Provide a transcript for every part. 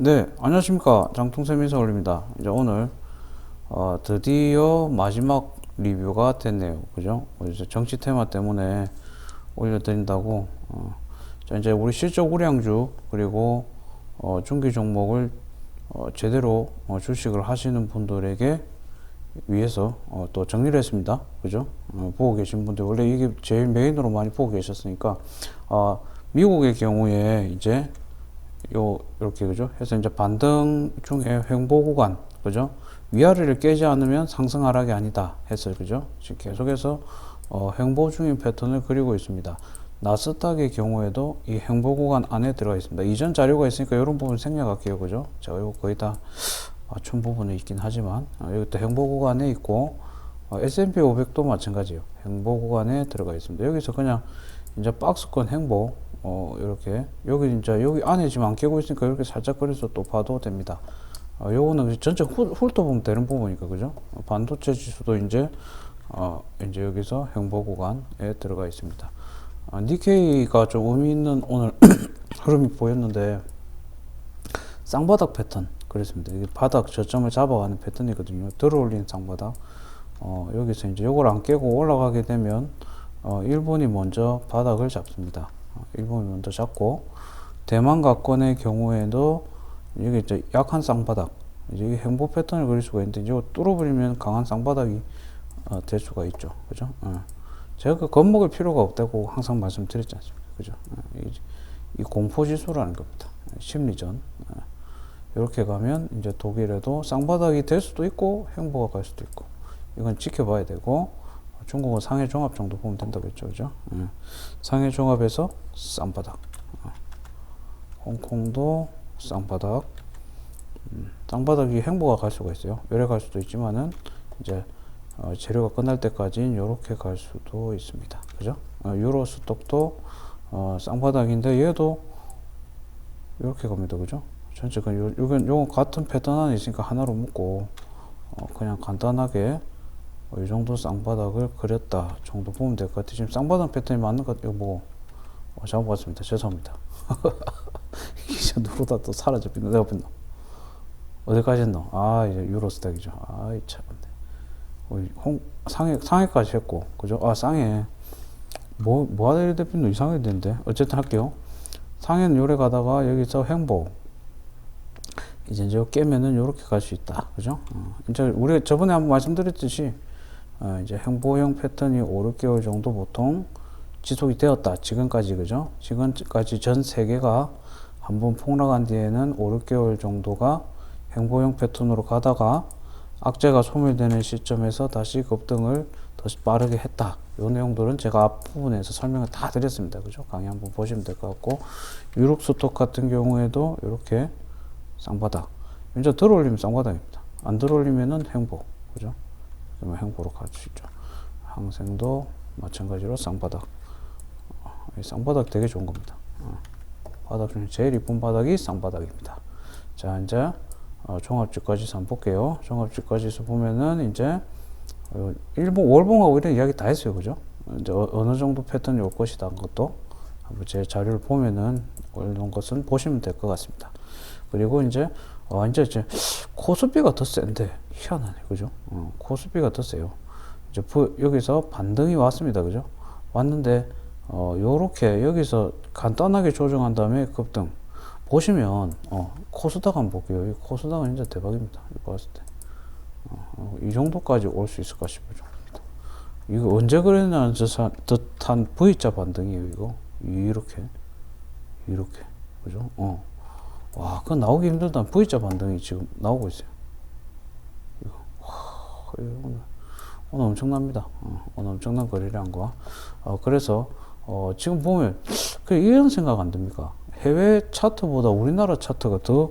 네, 안녕하십니까. 장통쌤 인사 올립니다. 이제 오늘, 어, 드디어 마지막 리뷰가 됐네요. 그죠? 어, 이제 정치 테마 때문에 올려드린다고, 어, 자, 이제 우리 실적 우량주, 그리고, 어, 중기 종목을, 어, 제대로, 어, 주식을 하시는 분들에게 위해서, 어, 또 정리를 했습니다. 그죠? 어, 보고 계신 분들, 원래 이게 제일 메인으로 많이 보고 계셨으니까, 어, 미국의 경우에 이제 요 이렇게 그죠? 해서 이제 반등 중에 횡보 구간 그죠? 위아래를 깨지 않으면 상승 하락이 아니다 해서 그죠? 지금 계속해서 어, 횡보 중인 패턴을 그리고 있습니다. 나스닥의 경우에도 이 횡보 구간 안에 들어가 있습니다. 이전 자료가 있으니까 이런 부분 생략할게요, 그죠? 제가 이거 거의 다 맞춘 부분이 있긴 하지만 어, 여기 또 횡보 구간에 있고 어, S&P 500도 마찬가지예요. 횡보 구간에 들어가 있습니다. 여기서 그냥 이제 박스권 횡보 어, 이렇게 여기 진짜 여기 안에 지금 안 깨고 있으니까 이렇게 살짝 그래서 또 봐도 됩니다. 어, 요거는 전체 훑, 훑어보면 되는 부분이니까 그죠? 어, 반도체 지수도 이제 어, 이제 여기서 횡보 구간에 들어가 있습니다. 아, 니케이가 좀 의미 있는 오늘 흐름이 보였는데 쌍바닥 패턴 그랬습니다. 이게 바닥 저점을 잡아가는 패턴이거든요. 들어올린 쌍바닥. 어, 여기서 이제 요걸 안 깨고 올라가게 되면 어, 일본이 먼저 바닥을 잡습니다. 어, 일본이 먼저 잡고 대만 가권의 경우에도 이게 이제 약한 쌍바닥 이게 행보 패턴을 그릴 수가 있는데 이거 뚫어버리면 강한 쌍바닥이 어, 될 수가 있죠. 그죠? 어. 제가 그 겁먹을 필요가 없다고 항상 말씀드렸지 않습니까? 그죠? 어, 이, 이 공포지수라는 겁니다. 심리전. 어. 이렇게 가면 이제 독일에도 쌍바닥이 될 수도 있고 행보가 갈 수도 있고 이건 지켜봐야 되고 중국은 상해 종합 정도 보면 된다고 했죠, 그죠? 예. 상해 종합에서 쌍바닥, 어. 홍콩도 쌍바닥, 음, 쌍바닥이 행보가 갈 수가 있어요. 요래 갈 수도 있지만은 이제 어, 재료가 끝날 때까지는 요렇게 갈 수도 있습니다, 그죠? 어, 유로 스톡도 어, 쌍바닥인데 얘도 이렇게 갑니다, 그죠? 전체 그 요, 요건 요건 같은 패턴 안에 있으니까 하나로 묶고 어, 그냥 간단하게 어, 이 정도 쌍바닥을 그렸다 정도 보면 될 것 같아요. 지금 쌍바닥 패턴이 맞는 것 같아요. 뭐 어, 잘못 봤습니다. 죄송합니다. 이제 누르다 또 사라져버렸네. 내가 뺐노. 어디까지 했노? 아, 이제 유로스탁이죠. 아이, 참. 어, 홍, 상해, 상해까지 했고, 그죠? 아, 상해. 뭐, 뭐 하다 이래 대표는 이상하게 되는데. 어쨌든 할게요. 상해는 요래 가다가 여기서 행보. 이제 이제 깨면은 요렇게 갈 수 있다. 그죠? 어, 이제 우리 저번에 한번 말씀드렸듯이 어, 이제 행보형 패턴이 5, 6개월 정도 보통 지속이 되었다. 지금까지 그죠? 지금까지 전 세계가 한번 폭락한 뒤에는 5, 6개월 정도가 행보형 패턴으로 가다가 악재가 소멸되는 시점에서 다시 급등을 더 빠르게 했다. 이 내용들은 제가 앞부분에서 설명을 다 드렸습니다. 그죠? 강의 한번 보시면 될 것 같고, 유럽 스톡 같은 경우에도 이렇게 쌍바닥. 이제 들어올리면 쌍바닥입니다. 안 들어올리면은 행보. 그죠? 행보로 있죠. 항생도 마찬가지로 쌍바닥. 어, 이 쌍바닥 되게 좋은 겁니다. 어, 바닥 중에 제일 이쁜 바닥이 쌍바닥입니다. 자, 이제 어, 종합주가지수 한번 볼게요. 종합주가지수 보면은 이제 어, 일본 월봉하고 이런 이야기 다 했어요, 그죠? 이제 어, 느 정도 패턴이 올 것이다 것도 한번 제 자료를 보면은 올려놓은 것은 보시면 될 것 같습니다. 그리고 이제 어, 이제 이제 코스피가 더 센데 희한하네, 그죠? 어, 코스피가 더 세요. 이제 부, 여기서 반등이 왔습니다, 그죠? 왔는데 어, 요렇게 여기서 간단하게 조정한 다음에 급등. 보시면 어, 코스닥 한번 볼게요. 이 코스닥은 진짜 대박입니다. 이거 봤을 때. 어, 어, 이 정도까지 올 수 있을까 정도입니다. 이거 언제 그랬냐는 듯한 V자 반등이에요, 이거. 이렇게. 이렇게. 그죠? 어. 와, 그거 나오기 힘들다. V자 반등이 지금 나오고 있어요. 와, 오늘, 오늘 엄청납니다. 어, 오늘 엄청난 거래량과. 어, 그래서, 어, 지금 보면, 그 이런 생각 안 듭니까? 해외 차트보다 우리나라 차트가 더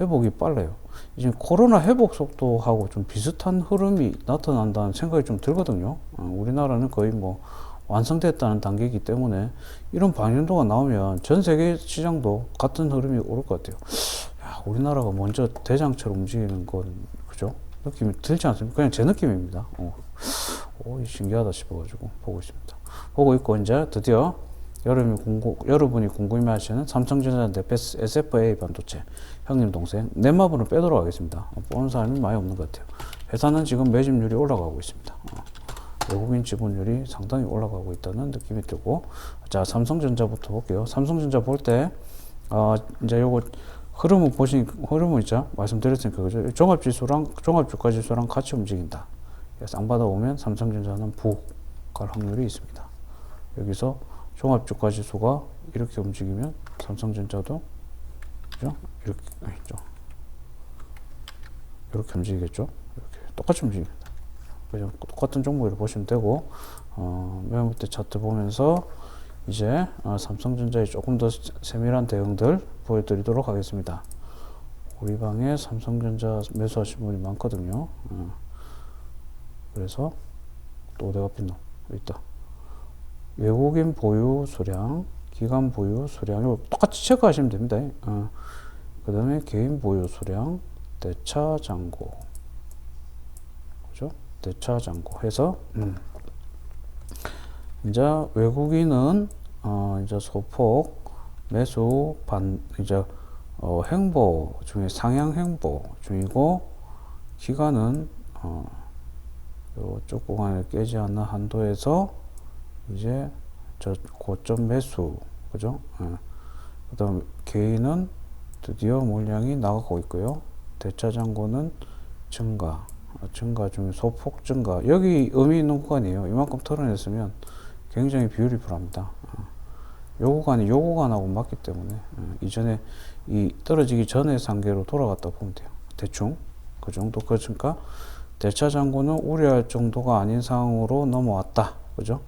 회복이 빨라요. 지금 코로나 회복 속도하고 좀 비슷한 흐름이 나타난다는 생각이 좀 들거든요. 어, 우리나라는 거의 뭐 완성됐다는 단계이기 때문에 이런 방향도가 나오면 전 세계 시장도 같은 흐름이 오를 것 같아요. 야, 우리나라가 먼저 대장처럼 움직이는 건 그죠? 느낌이 들지 않습니까? 그냥 제 느낌입니다. 어, 오, 신기하다 싶어가지고 보고 있습니다. 보고 있고 이제 드디어 여러분이 궁금, 여러분이 궁금해하시는 삼성전자 네페스 SFA 반도체 형님 동생 넷마블은 빼도록 하겠습니다. 어, 보는 사람이 많이 없는 것 같아요. 회사는 지금 매집률이 올라가고 있습니다. 어, 외국인 지분율이 상당히 올라가고 있다는 느낌이 들고 자 삼성전자부터 볼게요. 삼성전자 볼때 어, 이제 요거 흐름을 보시 흐름을 있죠 말씀드렸으니까 그죠 종합지수랑 종합주가지수랑 같이 움직인다. 쌍받아 오면 삼성전자는 부갈 확률이 있습니다. 여기서 종합주가지수가 이렇게 움직이면 삼성전자도 그죠? 이렇게 아니죠. 이렇게 움직이겠죠. 이렇게 똑같이 움직입니다. 그죠? 똑같은 종목으로 보시면 되고 어, 맨 밑에 차트 보면서 이제 어, 삼성전자의 조금 더 세밀한 대응들 보여드리도록 하겠습니다. 우리 방에 삼성전자 매수하신 분이 많거든요. 어. 그래서 또 핀노? 여기 있다. 외국인 보유 수량, 기관 보유 수량, 이거 똑같이 체크하시면 됩니다. 어. 그 다음에 개인 보유 수량, 대차 잔고. 그죠? 대차 잔고 해서, 음. 이제 외국인은, 어, 이제 소폭 매수 반, 이제, 어, 행보 중에 상향 행보 중이고, 기간은, 어, 요쪽 구간을 깨지 않는 한도에서 이제 저 고점 매수 그죠? 예. 그다음 개인은 드디어 물량이 나가고 있고요. 대차 잔고는 증가, 어, 증가 중에 소폭 증가. 여기 의미 있는 구간이에요. 이만큼 털어냈으면 굉장히 비율이 불합니다. 어. 요 구간이 요 구간하고 맞기 때문에 어, 이전에 이 떨어지기 전의 상계로 돌아갔다 보면 돼요. 대충 그 정도 그러니까 대차 잔고는 우려할 정도가 아닌 상황으로 넘어왔다. 그죠?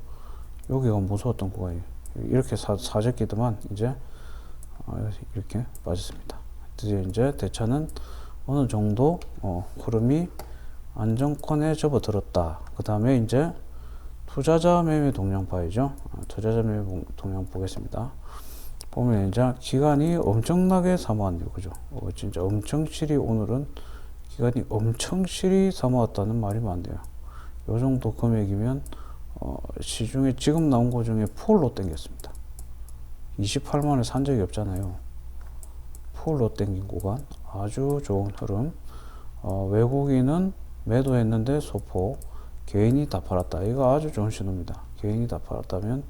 여기가 무서웠던 구간이에요. 이렇게 사, 사졌기더만 이제 어, 이렇게 빠졌습니다. 이제 대차는 어느 정도 어, 흐름이 안정권에 접어들었다. 그 다음에 이제 투자자 매매 동향 봐야죠. 어, 투자자 매매 동향 보겠습니다. 보면 이제 기간이 엄청나게 사모한대요. 그죠? 어, 진짜 엄청 실이 오늘은 기간이 엄청 실이 삼아왔다는 말이 많대요. 요 정도 금액이면 어, 시중에 지금 나온 거 중에 폴로 땡겼습니다. 28만을 산 적이 없잖아요. 폴로 땡긴 구간 아주 좋은 흐름. 어, 외국인은 매도했는데 소폭 개인이 다 팔았다. 이거 아주 좋은 신호입니다. 개인이 다 팔았다면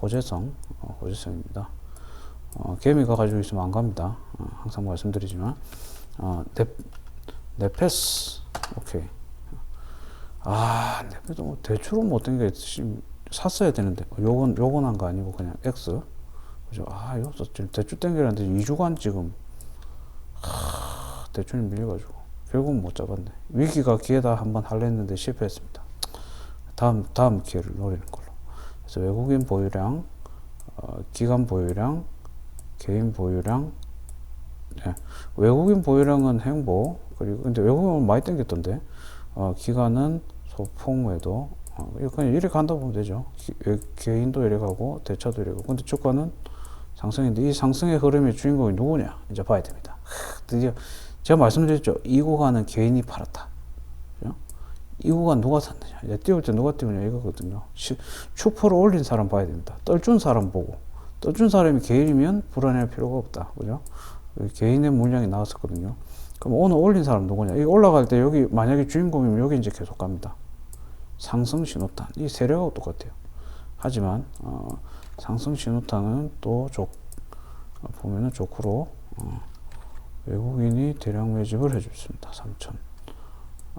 호재성, 어, 호재성입니다. 어, 개미가 가지고 있으면 안 갑니다. 어, 항상 말씀드리지만 어, 네, 네페스 오케이 아 네페스 뭐 대출은 못된 게 샀어야 되는데 요건 요건 한 거 아니고 그냥 X 그죠 아 이거 지금 대출 땡기라는데 2주간 지금 하, 대출이 밀려가지고 결국은 못 잡았네. 위기가 기회다 한번 할려 했는데 실패했습니다. 다음 다음 기회를 노리는 걸로. 그래서 외국인 보유량 어, 기관 보유량 개인 보유량 예. 외국인 보유량은 행보 그리고 근데 외국인은 많이 땡겼던데. 어, 기간은 소폭 매도 어, 그냥 이렇게 간다 보면 되죠. 기, 개인도 이래 가고 대차도 이래 가고. 근데 주가는 상승인데 이 상승의 흐름의 주인공이 누구냐? 이제 봐야 됩니다. 하, 드디어 제가 말씀드렸죠 이 구간은 개인이 팔았다 그죠? 이 구간 누가 샀느냐 이제 띄울 때 누가 띄우냐 이거거든요 시, 추포를 올린 사람 봐야 됩니다 떨준 사람 보고 떨준 사람이 개인이면 불안해할 필요가 없다 그죠 개인의 물량이 나왔었거든요. 그럼 오늘 올린 사람 누구냐? 이 올라갈 때 여기 만약에 주인공이면 여기 이제 계속 갑니다. 상승 신호탄. 이 세력하고 똑같아요. 하지만 어, 상승 신호탄은 또 조, 보면은 조크로 어, 외국인이 대량 매집을 해줬습니다. 3천.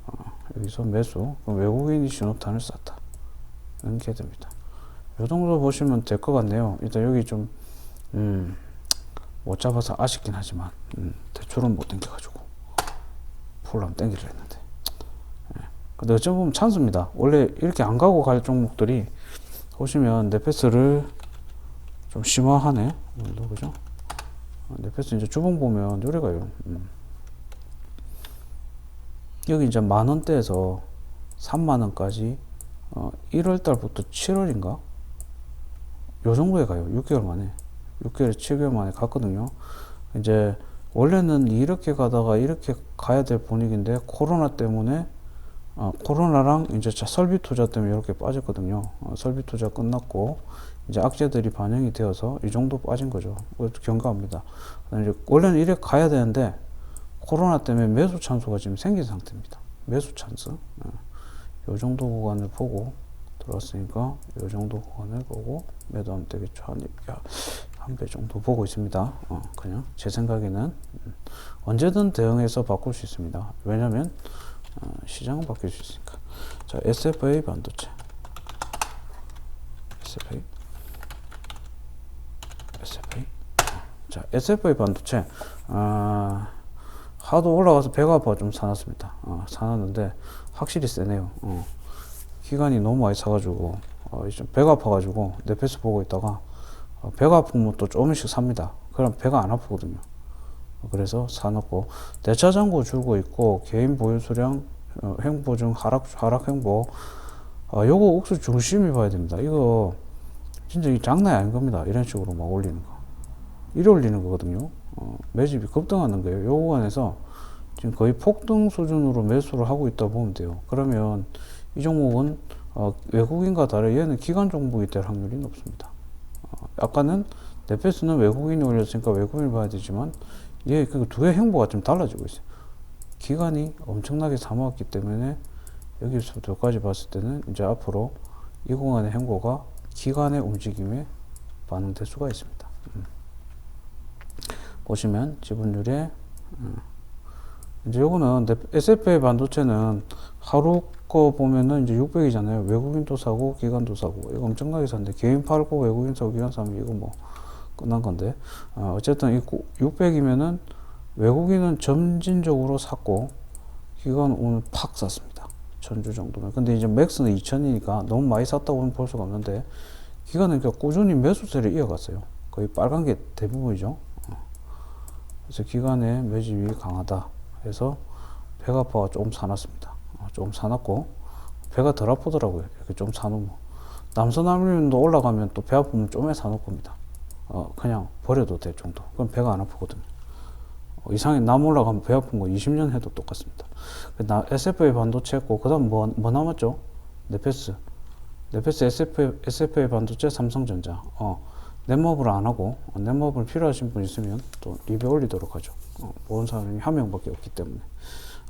어, 여기서 매수. 외국인이 신호탄을 쐈다. 이게 됩니다. 이 정도 보시면 될 것 같네요. 일단 여기 좀 음. 못 잡아서 아쉽긴 하지만 음, 대출은 못 땡겨가지고 폴람 땡기려 했는데 예. 근데 어찌 보면 찬스입니다 원래 이렇게 안 가고 갈 종목들이 보시면 네페스를 좀 심화하네 오늘도 그죠 네페스 이제 주봉 보면 요래 가요 음. 여기 이제 만원대에서 3만원까지 어, 1월 달부터 7월인가 요 정도에 가요 6개월 만에 6개월, 7개월 만에 갔거든요. 이제 원래는 이렇게 가다가 이렇게 가야 될 분위기인데 코로나 때문에 어, 코로나랑 이제 자- 설비 투자 때문에 이렇게 빠졌거든요. 어, 설비 투자 끝났고 이제 악재들이 반영이 되어서 이 정도 빠진 거죠. 이제 원래는 이래 가야 되는데 코로나 때문에 매수 찬스가 지금 생긴 상태입니다. 매수 찬스. 어, 요 정도 구간을 보고 들어왔으니까 요 정도 구간을 보고 매도하면 되겠죠. 한, 한배 정도 보고 있습니다. 어, 그냥 제 생각에는 음, 언제든 대응해서 바꿀 수 있습니다. 왜냐면 어, 시장은 바뀔 수 있으니까. 자, SFA 반도체. SFA. SFA. 자, SFA 반도체. 아, 하도 올라가서 배가 아파 좀 사놨습니다. 어, 사놨는데 확실히 세네요. 어. 기간이 너무 많이 사가지고 어, 이제 배가 아파가지고 넷패스 보고 있다가 어, 배가 아프면 또 조금씩 삽니다. 그럼 배가 안 아프거든요. 어, 그래서 사놓고 대차 잔고 줄고 있고 개인 보유 수량 어, 행보 중 하락 하락 행보 어, 요거 옥수 중심이 봐야 됩니다. 이거 진짜 이 장난이 아닌 겁니다. 이런 식으로 막 올리는 거. 이래 올리는 거거든요. 어, 매집이 급등하는 거예요. 요 구간에서 지금 거의 폭등 수준으로 매수를 하고 있다 보면 돼요. 그러면 이 종목은 어, 외국인과 다르게 얘는 기관 종목이 될 확률이 높습니다. 어, 아까는 네페스는 외국인이 올렸으니까 외국인을 봐야 되지만 얘 그 두 개 행보가 좀 달라지고 있어요. 기관이 엄청나게 사모았기 때문에 여기서부터까지 봤을 때는 이제 앞으로 이 공간의 행보가 기관의 움직임에 반응될 수가 있습니다. 음. 보시면 지분율에 음. 이제 요거는 SFA 반도체는 하루 거 보면은 이제 600이잖아요. 외국인도 사고 기관도 사고 이거 엄청나게 샀는데 개인 팔고 외국인 사고 기관 사면 이거 뭐 끝난 건데 어, 어쨌든 이 600이면은 외국인은 점진적으로 샀고 기관 오늘 팍 샀습니다. 전주 정도면. 근데 이제 맥스는 2000이니까 너무 많이 샀다고는 볼 수가 없는데 기관은 그러니까 꾸준히 매수세를 이어갔어요. 거의 빨간 게 대부분이죠. 어. 그래서 기관의 매집이 강하다. 해서 배가 아파가 조금 사놨습니다. 어, 조금 사놨고 배가 덜 아프더라고요. 이렇게 좀 사놓으면 남서남유도 올라가면 또 배 아프면 좀에 사놓을 겁니다. 어, 그냥 버려도 될 정도. 그럼 배가 안 아프거든요. 어, 이상에 남 올라가면 배 아픈 거 20년 해도 똑같습니다. 그나 SFA 반도체 했고 그다음 뭐, 뭐 남았죠? 네페스. 네페스 SFA, SFA 반도체 삼성전자. 어, 넷업을 안 하고 어, 넷업을 필요하신 분 있으면 또 리뷰 올리도록 하죠. 어, 보는 사람이 한 명밖에 없기 때문에.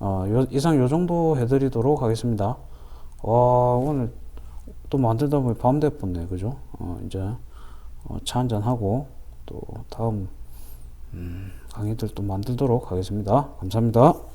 어, 요, 이상 요 정도 해드리도록 하겠습니다. 와, 오늘 또 만들다 보니 밤 됐었네. 그죠? 어, 이제 어, 차 한잔 하고 또 다음 음, 강의들 또 만들도록 하겠습니다. 감사합니다.